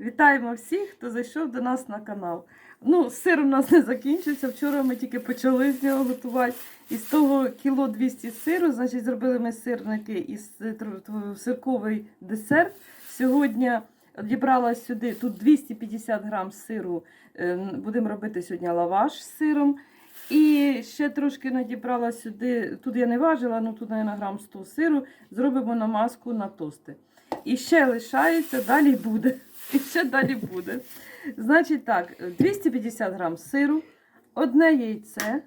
Вітаємо всіх, хто зайшов до нас на канал. Ну, сир у нас не закінчився. Вчора ми тільки почали з нього готувати. Із того кіло 200 сиру, значить, зробили ми сирники із сирковий десерт. Сьогодні дібрала сюди тут 250 грам сиру. е, Будемо робити сьогодні лаваш з сиром. І ще трошки надібрала сюди, тут я не важила, але тут, мабуть, грам 100 сиру. Зробимо намазку на тости. І ще лишається, далі буде. І ще далі буде. Значить так, 250 грам сиру, одне яйце.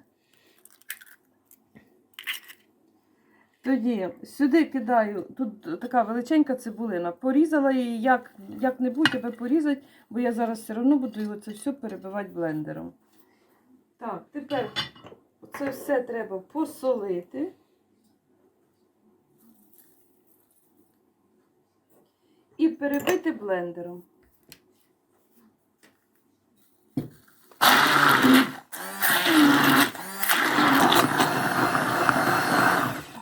Тоді сюди кидаю, тут така величенька цибулина. Порізала її як, як-небудь тебе порізати, бо я зараз все одно буду його це все перебивати блендером. Так, тепер це все треба посолити. І перебити блендером.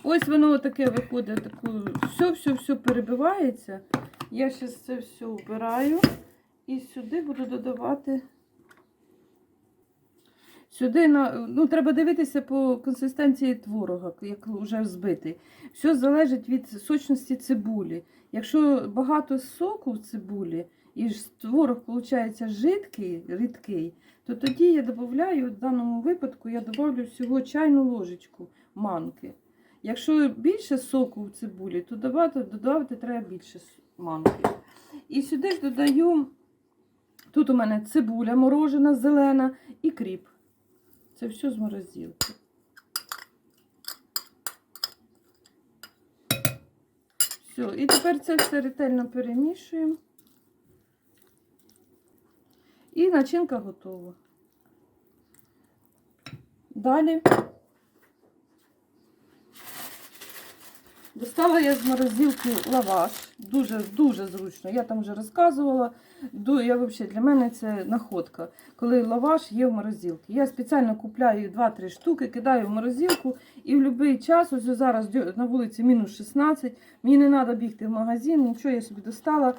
Ось воно таке виходить, таку, все, все, все перебивається. Я зараз це все вбираю і сюди буду додавати. Сюди на, ну, треба дивитися по консистенції творога, як вже збитий. Все залежить від сочності цибулі. Якщо багато соку в цибулі і творог виходить жидкий, рідкий, то тоді я додаю, в даному випадку я додаю всього чайну ложечку манки. Якщо більше соку в цибулі, то додавати, додавати треба більше манки. І сюди ж додаю, тут у мене цибуля морожена, зелена і кріп. Це все з морозилки. Все, і тепер це все ретельно перемішуємо. І начинка готова. Далі достала я з морозилки лаваш. Дуже дуже зручно. Я там вже розказувала. Я взагалі для мене це находка, коли лаваш є в морозилці. Я спеціально купляю 2-3 штуки, кидаю в морозилку і в будь-який час, ось зараз на вулиці мінус 16, мені не треба бігти в магазин, нічого я собі достала.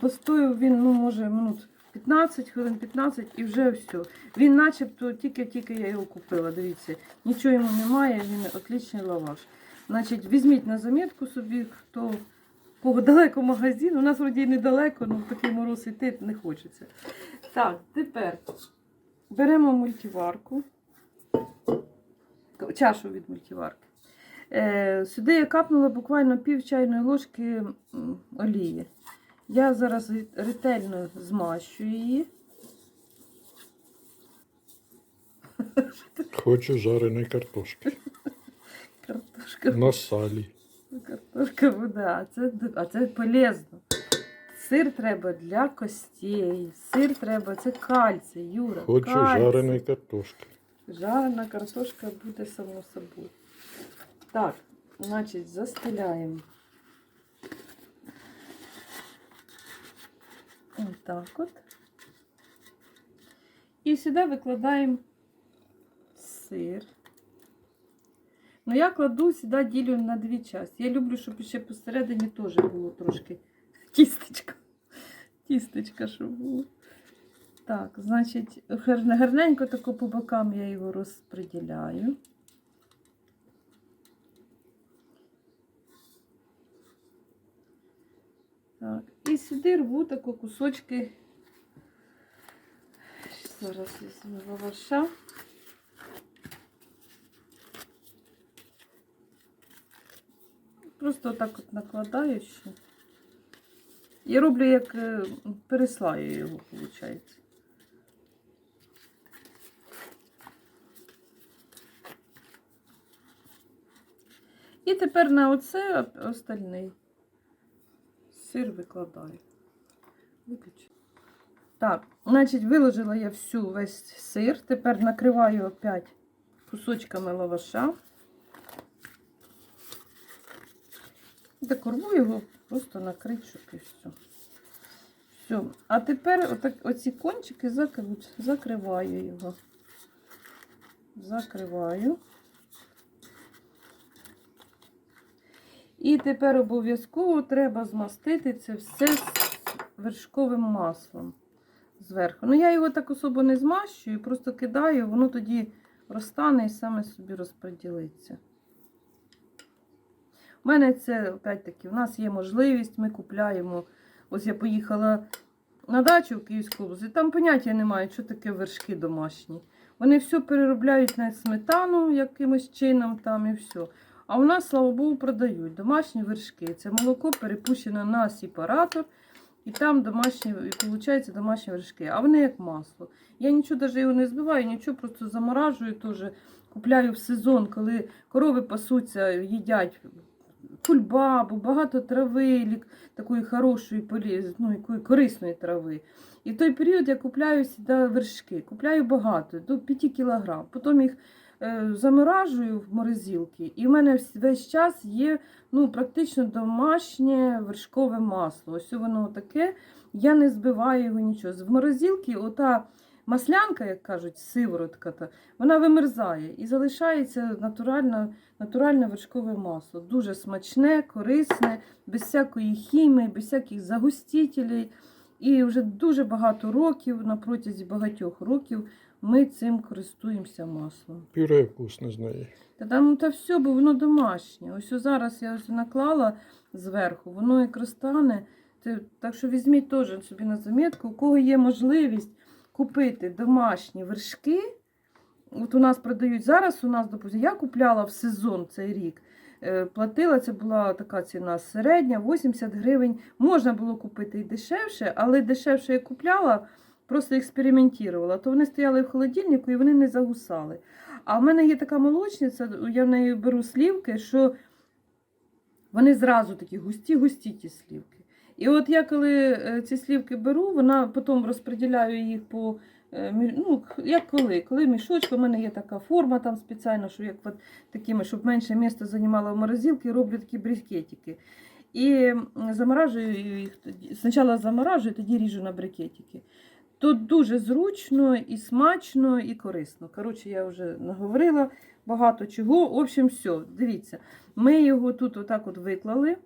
Постояв він, ну, може, минут 15, хвилин 15 і вже все. Він начебто тільки-тільки я його купила. Дивіться, нічого йому немає, він отличний лаваш. Значить, візьміть на замітку собі, хто кого далеко магазин. У нас вроді недалеко, але в такий мороз йти не хочеться. Так, тепер беремо мультиварку, чашу від мультиварки. Е, сюди я капнула буквально пів чайної ложки олії. Я зараз ретельно змащую її. Хочу жареної картошки. Картошка. На салі. Картошка буде, а це, а це полезно. Сир треба для костей. Сир треба, це кальцій, Юра. Хочу кальцій. жареної картошки. Жарена картошка буде само собою. Так, значить, застеляємо. Отак от. І сюди викладаємо сир. Ну, я кладу сюди ділю на дві частини. Я люблю, щоб ще посередині теж було трошки тістечка. Тістечка, щоб було. Так, значить, гарненько тако по бокам я його розподіляю. Так, і сюди рву тако кусочки. Зараз візьму лаваша. Просто отак от накладаю ще. Я роблю як е, переслаю його, виходить. І тепер на оце остальний сир викладаю. Виключу. Так, значить, виложила я всю весь сир. Тепер накриваю опять кусочками лаваша. Так його, просто накрити, щоб все. Все. А тепер отак, оці кончики закрив- закриваю його. Закриваю. І тепер обов'язково треба змастити це все з вершковим маслом зверху. Ну, я його так особо не змащую, просто кидаю, воно тоді розтане і саме собі розподілиться. У мене це, опять-таки, у нас є можливість, ми купляємо. Ось я поїхала на дачу в Київську область, і там поняття немає, що таке вершки домашні. Вони все переробляють на сметану якимось чином там і все. А у нас, слава Богу, продають домашні вершки. Це молоко перепущено на сепаратор, і там домашні, і виходить домашні вершки. А вони як масло. Я нічого навіть його не збиваю, нічого, просто заморажую теж. Купляю в сезон, коли корови пасуться, їдять кульбабу, багато трави, такої хорошої, ну, якої корисної трави. І в той період я купляю сюди вершки. Купляю багато, до 5 кілограм. Потім їх е, заморажую в морозилки. І в мене весь час є ну, практично домашнє вершкове масло. Ось воно таке. Я не збиваю його нічого. В морозилки ота маслянка, як кажуть, сиворотка, та, вона вимерзає і залишається натуральне, натуральне вершкове масло. Дуже смачне, корисне, без всякої хімії, без всяких загустителей. І вже дуже багато років, на протязі багатьох років, ми цим користуємося маслом. Пюре вкусне з неї. Та там та все, бо воно домашнє. Ось зараз я ось наклала зверху, воно як розтане. Так що візьміть теж собі на замітку, у кого є можливість купити домашні вершки. От у нас продають зараз, у нас, допустим, я купляла в сезон цей рік. е, Платила, це була така ціна середня, 80 гривень. Можна було купити і дешевше, але дешевше я купляла, просто експериментувала. То вони стояли в холодильнику і вони не загусали. А в мене є така молочниця, я в неї беру слівки, що вони зразу такі густі-густі ті слівки. І от я коли е, ці слівки беру, вона потім розподіляю їх по. е, Ну, як коли? Коли мішочки, у мене є така форма там спеціальна, що як от такими, щоб менше місця займала в морозилці, роблю такі брикетики. І заморажую їх. Спочатку заморажую, тоді ріжу на брикетики. Тут дуже зручно і смачно, і корисно. Коротше, я вже наговорила багато чого. В общем, все, дивіться. Ми його тут отак от виклали.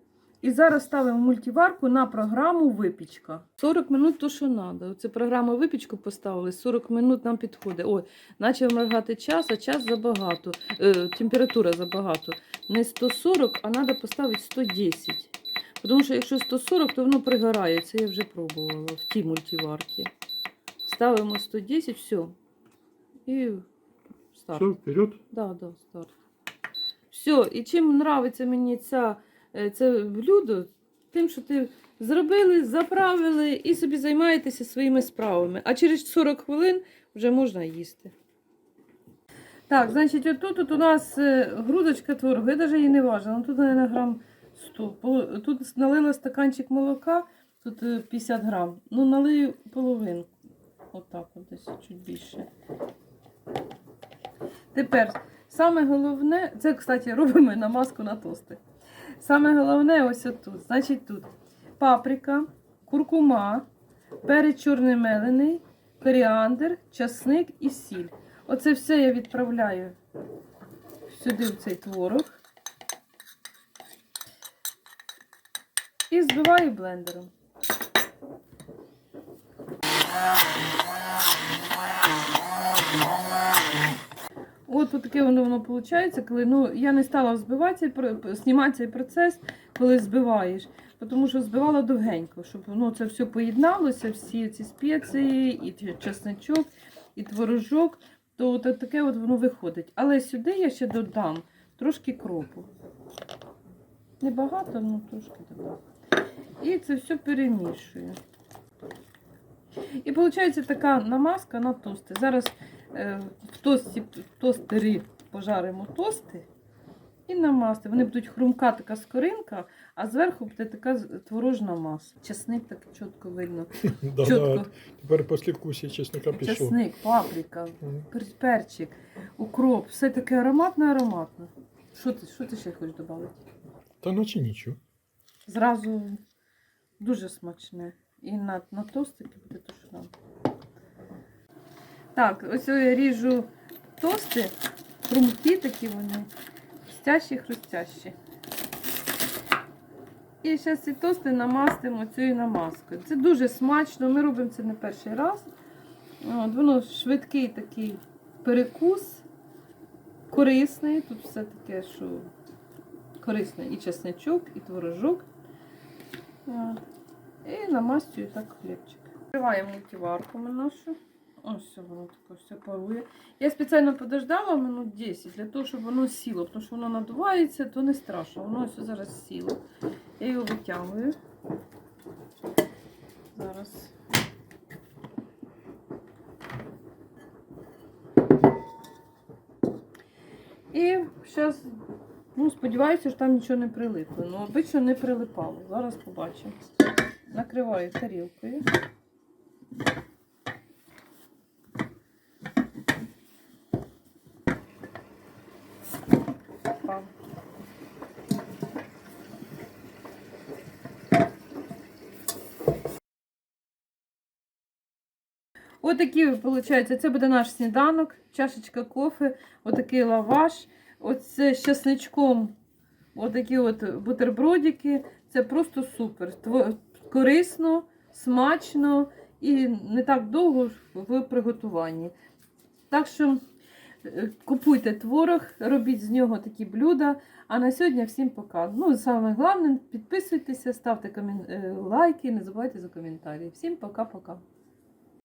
І зараз ставимо мультиварку на програму випічка. 40 минут то, що треба. Це програму випічку поставили, 40 минут нам підходить. Ой, почав моргати час, а час забагато. Е, температура забагато. Не 140, а треба поставити 110. Тому що якщо 140, то воно пригорає. Це я вже пробувала в тій мультиварці. Ставимо 110, все. І старт. Все, вперед. Да, да, старт. Все, і чим нравиться мені ця, це блюдо, тим, що ти зробили, заправили і собі займаєтеся своїми справами. А через 40 хвилин вже можна їсти. Так, значить, отут от у нас е, грудочка творогу, я навіть її не важила, ну тут, мабуть, грам 100. Тут налила стаканчик молока, тут е, 50 грам. Ну, налию половинку. Отак, от десь чуть більше. Тепер саме головне, це, кстати, робимо намазку на тости. Саме головне ось тут. Значить, тут паприка, куркума, перець чорний мелений, коріандр, часник і сіль. Оце все я відправляю сюди в цей творог. І збиваю блендером. От таке воно воно виходить, коли ну, я не стала про- знімати цей процес, коли збиваєш, тому що збивала довгенько, щоб воно це все поєдналося, всі ці спеції, і чесничок, і творожок, то от таке от воно виходить. Але сюди я ще додам трошки кропу. Небагато, ну трошки додам. І це все перемішую. І виходить така намазка на тости. Зараз в тості, в тостері пожаримо тости і намасти. Вони будуть хрумка така скоринка, а зверху буде така творожна маса. Часник так чітко видно. Да, Чітко. Тепер після вкусі чесника пішло. Часник, паприка, перчик, укроп. Все таке ароматне, ароматне. Що ти, що ти ще хочеш додати? Та наче нічого. Зразу дуже смачне. І на, на тостики буде то, що нам. Так, ось я ріжу тости, хрумкі такі вони, хрустящі, хрустящі. І зараз ці тости намастимо цією намазкою. Це дуже смачно, ми робимо це не перший раз. От, воно швидкий такий перекус, корисний. Тут все таке, що корисне і чесничок, і творожок. І намастюю так хлібчик. Відкриваємо мультиварку нашу. Ось все воно таке все парує. Я спеціально подождала минут 10 для того, щоб воно сіло, тому що воно надувається, то не страшно. Воно ось зараз сіло. Я його витягую. Зараз. І зараз, ну, сподіваюся, що там нічого не прилипло. Ну, обично не прилипало. Зараз побачимо. Накриваю тарілкою. Опа. Отакий, виходить, це буде наш сніданок, чашечка кофе, отакий лаваш, оце з часничком, отакі от бутербродики. Це просто супер. Корисно, смачно і не так довго в приготуванні. Так що купуйте творог, робіть з нього такі блюда. А на сьогодні всім пока. Ну, саме головне, підписуйтеся, ставте е, лайки, не забувайте за коментарі. Всім пока-пока.